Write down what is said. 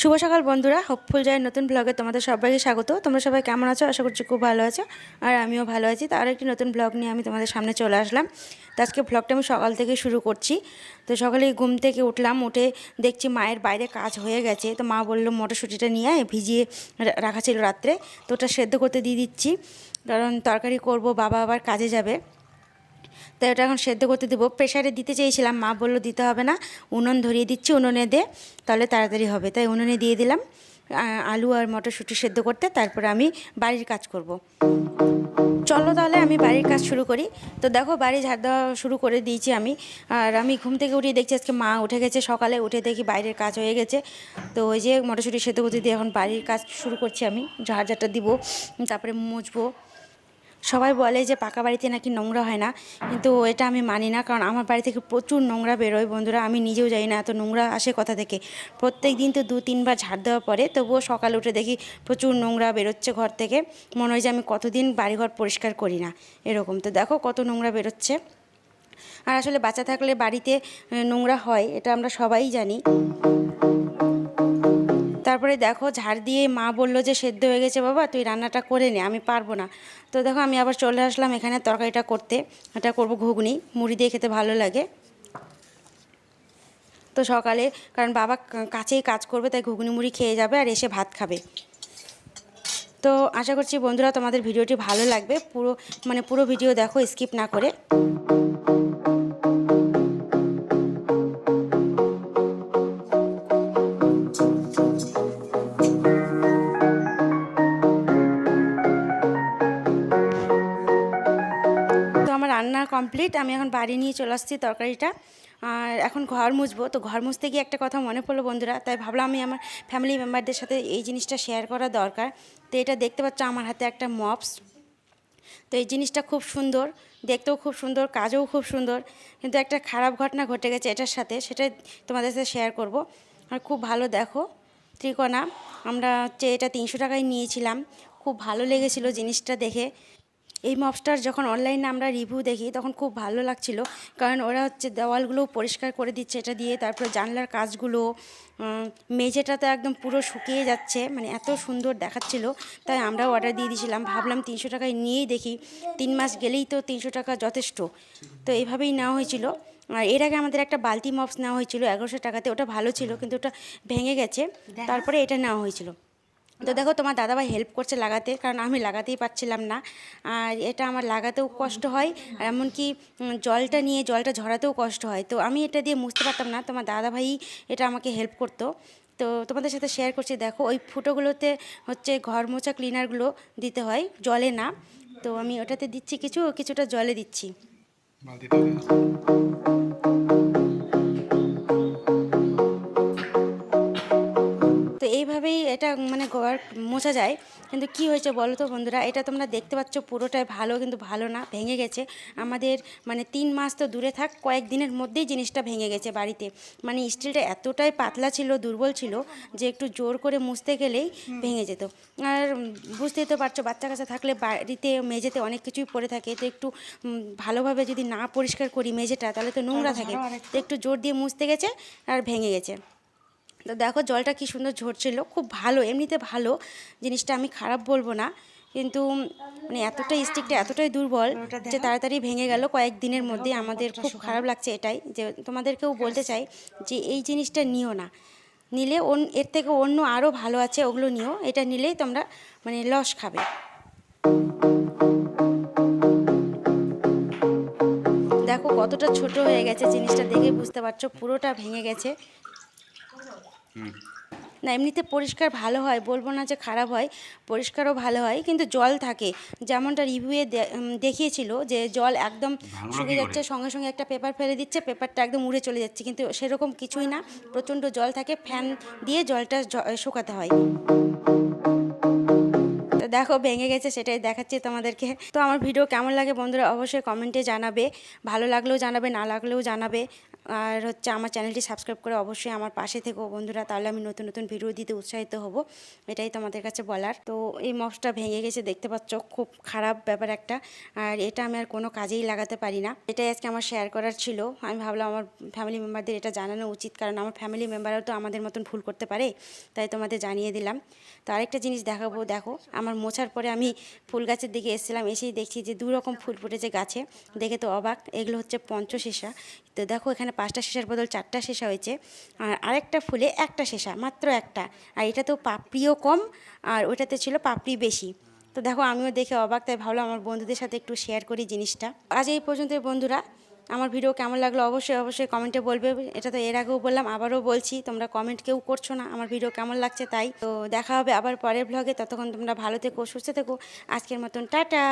শুভ সকাল বন্ধুরা হোপফুল জয়ের নতুন ব্লগে তোমাদের সবাইকে স্বাগত। তোমরা সবাই কেমন আছো? আশা করছি খুব ভালো আছো। আর আমিও ভালো আছি। তার একটি নতুন ব্লগ নিয়ে আমি তোমাদের সামনে চলে আসলাম। তো আজকে ব্লগটা আমি সকাল থেকে শুরু করছি। তো সকালে ঘুম থেকে উঠলাম, উঠে দেখছি মায়ের বাইরে কাজ হয়ে গেছে। তো মা বলল, মটরশুঁটিটা নিয়ে ভিজিয়ে রাখা ছিল রাত্রে। তো ওটা সেদ্ধ করতে দিয়ে দিচ্ছি। কারণ তরকারি করব, বাবা আবার কাজে যাবে। তাই ওটা এখন সেদ্ধ করতে দেবো। প্রেশারে দিতে চেয়েছিলাম, মা বলল দিতে হবে না, উনুন ধরিয়ে দিচ্ছি, উনুনে দে, তাহলে তাড়াতাড়ি হবে। তাই উনুনে দিয়ে দিলাম আলু আর মটরশুঁটি সেদ্ধ করতে, তারপরে আমি বাড়ির কাজ করব। চলো তাহলে আমি বাড়ির কাজ শুরু করি। তো দেখো, বাড়ি ঝাড় দেওয়া শুরু করে দিয়েছি আমি। আর আমি ঘুম থেকে উঠে দেখছি আজকে মা উঠে গেছে, সকালে উঠে দেখি বাইরের কাজ হয়ে গেছে। তো ওই যে মটরশুঁটি সেদ্ধ করতে দিয়ে এখন বাড়ির কাজ শুরু করছি আমি। ঝাড় ঝাড়টা দিব, তারপরে মুছবো সবাই বলে যে পাকা বাড়িতে নাকি নোংরা হয় না, কিন্তু এটা আমি মানি না, কারণ আমার বাড়ি থেকে প্রচুর নোংরা বেরোয় বন্ধুরা, আমি নিজেও জানি না এত নোংরা আসে কথা থেকে। প্রত্যেক দিন তো দু তিনবার ঝাড় দেওয়া পরে, তবুও সকাল উঠে দেখি প্রচুর নোংরা বেরোচ্ছে ঘর থেকে, মনে হয় যে আমি কতদিন বাড়িঘর পরিষ্কার করি না, এরকম। তো দেখো কত নোংরা বেরোচ্ছে। আর আসলে বাচ্চা থাকলে বাড়িতে নোংরা হয়, এটা আমরা সবাই জানি। তারপরে দেখো, ঝাড় দিয়ে মা বলল যে সেদ্ধ হয়ে গেছে বাবা, তুই রান্নাটা করে নে, আমি পারব না। তো দেখো, আমি আবার চলে আসলাম এখানে তরকারিটা করতে। এটা করব ঘুগনি, মুড়ি দিয়ে খেতে ভালো লাগে। তো সকালে, কারণ বাবা কাছেই কাজ করবে, তাই ঘুগনি মুড়ি খেয়ে যাবে আর এসে ভাত খাবে। তো আশা করছি বন্ধুরা, তোমাদের ভিডিওটি ভালো লাগবে। পুরো মানে পুরো ভিডিও দেখো, স্কিপ না করে। কমপ্লিট আমি এখন বাড়ি নিয়ে চলে আসছি তরকারিটা। আর এখন ঘর মুছবো। তো ঘর মুছতে গিয়ে একটা কথা মনে পড়ল বন্ধুরা, তাই ভাবলাম আমি আমার ফ্যামিলি মেম্বারদের সাথে এই জিনিসটা শেয়ার করা দরকার। তো এটা দেখতে পাচ্ছ আমার হাতে একটা মপস তো এই জিনিসটা খুব সুন্দর, দেখতেও খুব সুন্দর, কাজও খুব সুন্দর। কিন্তু একটা খারাপ ঘটনা ঘটে গেছে এটার সাথে সেটা তোমাদের সাথে শেয়ার করব। আর খুব ভালো দেখো, ত্রিকোণা। আমরা হচ্ছে এটা তিনশো টাকায় নিয়েছিলাম। খুব ভালো লেগেছিল জিনিসটা দেখে। এই মপসটার যখন অনলাইনে আমরা রিভিউ দেখি তখন খুব ভালো লাগছিল। কারণ ওরা হচ্ছে দেওয়ালগুলো পরিষ্কার করে দিচ্ছে এটা দিয়ে তারপরে জানলার কাজগুলো মেঝেটা তো একদম পুরো শুকিয়ে যাচ্ছে মানে এত সুন্দর দেখাচ্ছিল। তাই আমরাও অর্ডার দিয়ে দিয়েছিলাম। ভাবলাম তিনশো টাকায় নিয়েই দেখি। তিন মাস গেলেই তো তিনশো টাকা যথেষ্ট। তো এইভাবেই নেওয়া হয়েছিল। আর এর আগে আমাদের একটা বালতি মপস নেওয়া হয়েছিল এগারোশো টাকাতে। ওটা ভালো ছিল কিন্তু ওটা ভেঙে গেছে। তারপরে এটা নেওয়া হয়েছিল। তো দেখো, তোমার দাদাভাই হেল্প করছে লাগাতে, কারণ আমি লাগাতেই পারছিলাম না। আর এটা আমার লাগাতেও কষ্ট হয়, আর এমনকি জলটা নিয়ে, জলটা ঝরাতেও কষ্ট হয়। তো আমি এটা দিয়ে মুছতে পারতাম না, তোমার দাদাভাই এটা আমাকে হেল্প করতো। তো তোমাদের সাথে শেয়ার করছি, দেখো, ওই ফুটোগুলোতে হচ্ছে ঘর মোছা ক্লিনারগুলো দিতে হয়, জলে না। তো আমি ওটাতে দিচ্ছি কিছু, কিছুটা জলে দিচ্ছি। এটা মানে মোছা যায়। কিন্তু কি হয়েছে বলো তো বন্ধুরা? এটা তোমরা দেখতে পাচ্ছ পুরোটাই ভালো কিন্তু ভালো না ভেঙে গেছে। আমাদের মানে তিন মাস তো দূরে থাক কয়েক দিনের মধ্যেই জিনিসটা ভেঙে গেছে বাড়িতে। মানে স্টিলটা এতটাই পাতলা ছিল দুর্বল ছিল যে একটু জোর করে মুছতে গেলেই ভেঙে যেত। আর বুঝতেই তো পারছ বাচ্চা কাচ্চা থাকলে বাড়িতে মেঝেতে অনেক কিছুই পড়ে থাকে। তো একটু ভালোভাবে যদি না পরিষ্কার করি মেঝেটা তাহলে তো নোংরা থাকে। তো একটু জোর দিয়ে মুছতে গেছে আর ভেঙে গেছে। তো দেখো জলটা কি সুন্দর ঝরছিল খুব ভালো এমনিতে ভালো। জিনিসটা আমি খারাপ বলব না কিন্তু মানে এতটাই স্টিকটা এতটাই দুর্বল যে তাড়াতাড়ি ভেঙে গেল কয়েকদিনের মধ্যে আমাদের খুব খারাপ লাগছে এটাই যে তোমাদেরকেও বলতে চাই যে এই জিনিসটা নিও না। নিলে এর থেকে অন্য আরও ভালো আছে ওগুলো নিও। এটা নিলেই তোমরা মানে লস খাবে। দেখো কতটা ছোট হয়ে গেছে জিনিসটা দেখে বুঝতে পারছ পুরোটা ভেঙে গেছে। না এমনিতে পরিষ্কার ভালো হয় বলব না যে খারাপ হয় পরিষ্কারও ভালো হয় কিন্তু জল থাকে। যেমনটা রিভিউয়ে দেখিয়েছিল যে জল একদম শুকিয়ে যাচ্ছে সঙ্গে সঙ্গে একটা পেপার ফেলে দিচ্ছে পেপারটা একদম উড়ে চলে যাচ্ছে কিন্তু সেরকম কিছুই না প্রচণ্ড জল থাকে ফ্যান দিয়ে জলটা শুকাতে হয়। তো দেখো ভেঙে গেছে সেটাই দেখাচ্ছি তোমাদেরকে। তো আমার ভিডিও কেমন লাগে বন্ধুরা অবশ্যই কমেন্টে জানাবে। ভালো লাগলেও জানাবে না লাগলেও জানাবে। আর হচ্ছে আমার চ্যানেলটি সাবস্ক্রাইব করে অবশ্যই আমার পাশে থেকো বন্ধুরা, তাহলে আমি নতুন নতুন ভিডিও দিতে উৎসাহিত হব। এটাই তোমাদের কাছে বলার। তো এই মপসটা ভেঙে গেছে, দেখতে পাচ্ছ, খুব খারাপ ব্যাপার একটা। আর এটা আমি আর কোনো কাজেই লাগাতে পারি না। এটাই আজকে আমার শেয়ার করার ছিল। আমি ভাবলাম আমার ফ্যামিলি মেম্বারদের এটা জানানো উচিত, কারণ আমার ফ্যামিলি মেম্বারও তো আমাদের মতন ভুল করতে পারে, তাই তোমাদের জানিয়ে দিলাম। তো আরেকটা জিনিস দেখাবো, দেখো, আমার মোছার পরে আমি ফুল গাছের দিকে এসেছিলাম, এসেই দেখছি যে দু রকম ফুল ফুটেছে গাছে। দেখে তো অবাক, এগুলো হচ্ছে পঞ্চশীষা। তো দেখো এখানে পাঁচটা শেষার বদল চারটা শেষা হয়েছে, আর আরেকটা ফুলে একটা শেষা মাত্র একটা। আর এটা তো পাপড়িও কম, আর ওটাতে ছিল পাপড়ি বেশি। তো দেখো, আমিও দেখে অবাক, তাই ভাবলাম আমার বন্ধুদের সাথে একটু শেয়ার করি জিনিসটা। আজ এই পর্যন্ত বন্ধুরা। আমার ভিডিও কেমন লাগল অবশ্যই অবশ্যই কমেন্টে বলবে। এটা তো এর আগেও বললাম, আবারও বলছি, তোমরা কমেন্ট কেউ করছ না, আমার ভিডিও কেমন লাগছে তাই। তো দেখা হবে আবার পরের ব্লগে ততক্ষণ তোমরা ভালো থেকো, সুস্থ থেকো। আজকের মতন, টাটা!